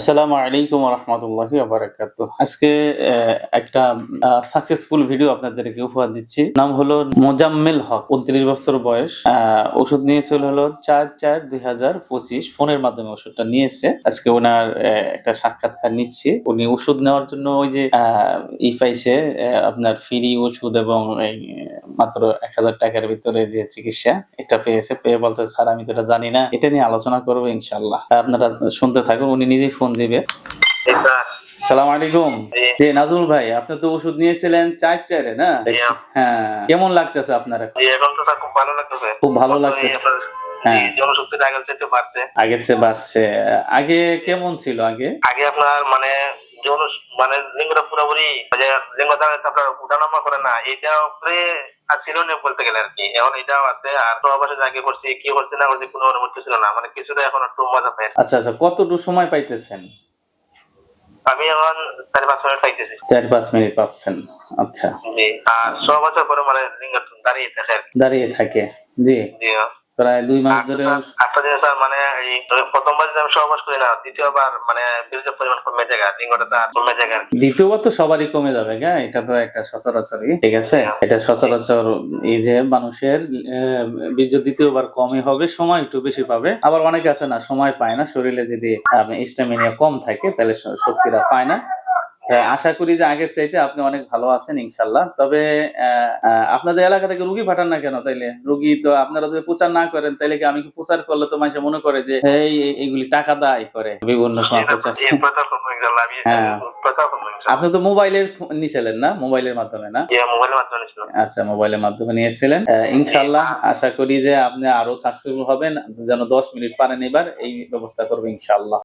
আসসালামু আলাইকুম রহমতুল্লাহি বারাকাত আজকে একটা সাকসেসফুল ভিডিও আপনাদেরকে উপহার দিচ্ছি। নাম হলো মোজাম্মেল হক, উনত্রিশ বছর বয়স। ওষুধ নিয়েছিল হলো চার চার দুই হাজার পঁচিশ। ফোনের মাধ্যমে ওষুধটা নিয়েছে। আজকে ওনার একটা সাক্ষাৎকার নিচ্ছি। উনি ওষুধ নেওয়ার জন্য ওই যে ই পাইছে আপনার ফ্রি ওষুধ এবং মাত্র এক হাজার টাকার ভিতরে যে চিকিৎসা এটা পেয়েছে পেয়ে বলতে স্যার আমি তো এটা জানি না। এটা নিয়ে আলোচনা করব ইনশাল্লাহ আপনারা শুনতে থাকুন উনি নিজেই ফোন দিবে। সালাম আলাইকুম। জি। নাজমুল ভাই আপনি তো ওষুধ নিয়েছিলেন চার চারে না। হ্যাঁ কেমন লাগতেছে আপনার? এখন? তো খুব ভালো লাগতেছে। খুব ভালো লাগতেছে। হ্যাঁ। আগের চেয়ে বাড়ছে। আগে কেমন ছিল আগে? আগে আপনার মানে জন মানে লিঙ্গটা পুরোপুরি যে লিঙ্গ আপনার উঠানামা করে না এটা উপরে ছিল না বলতে গেলে আর কি এখন এটাও আছে আর অবশ্যই আগে করছি কি করছি না করছি কোনো অনুমতি ছিল না। মানে কিছুটা এখন একটু মজা পাই আচ্ছা আচ্ছা কতটুকু সময় পাইতেছেন? আমি এখন চারি পাঁচ মিনিট পাইতেছি। চার পাঁচ মিনিট পাচ্ছেন আচ্ছা। জি আর ছ বছর পরে মানে লিঙ্গ দাঁড়িয়ে থাকে দাঁড়িয়ে থাকে জি। জি প্রায় দুই মাস ধরে স্যার, একটা স্যার মানে এই প্রথমবার যদি আমি সহবাস করি না দ্বিতীয়বার মানে বীর্যের পরিমাণ কমে যায় আর লিঙ্গটা তার কমে যায় আর দ্বিতীয়বার তো সবারই কমে যাবে হ্যাঁ? এটা তো একটা সচরাচরই ঠিক আছে? এটা সচরাচর এই যে মানুষের বীর্য দ্বিতীয়বার কমই হবে সময় একটু বেশি পাবে। আবার অনেকে আছে না সময় পায় না শরীরে যদি স্ট্যামিনা কম থাকে তাহলে শক্তিটা পায় না। হ্যাঁ, আশা করি যে আগের চাইতে আপনি অনেক ভালো আছেন ইনশাল্লাহ। তবে আপনাদের এলাকা থেকে রুগী পাঠান না কেন তাইলে? রুগী তো আপনারা যদি প্রচার না করেন তাইলে কি আমি প্রচার করলে তো মানুষ মনে করে যে এই এইগুলি টাকা দায় করে? বিভিন্ন সময় প্রচার। আমি হ্যাঁ। আপনি তো মোবাইলের নিয়েছিলেন না? মোবাইলের মাধ্যমে না। আচ্ছা মোবাইলের মাধ্যমে নিয়েছিলেন। ইনশাল্লাহ আশা করি যে আপনি আরও সাকসেসফুল হবেন। যেন দশ মিনিট পারেন এবার এই ব্যবস্থা করব ইনশাল্লাহ।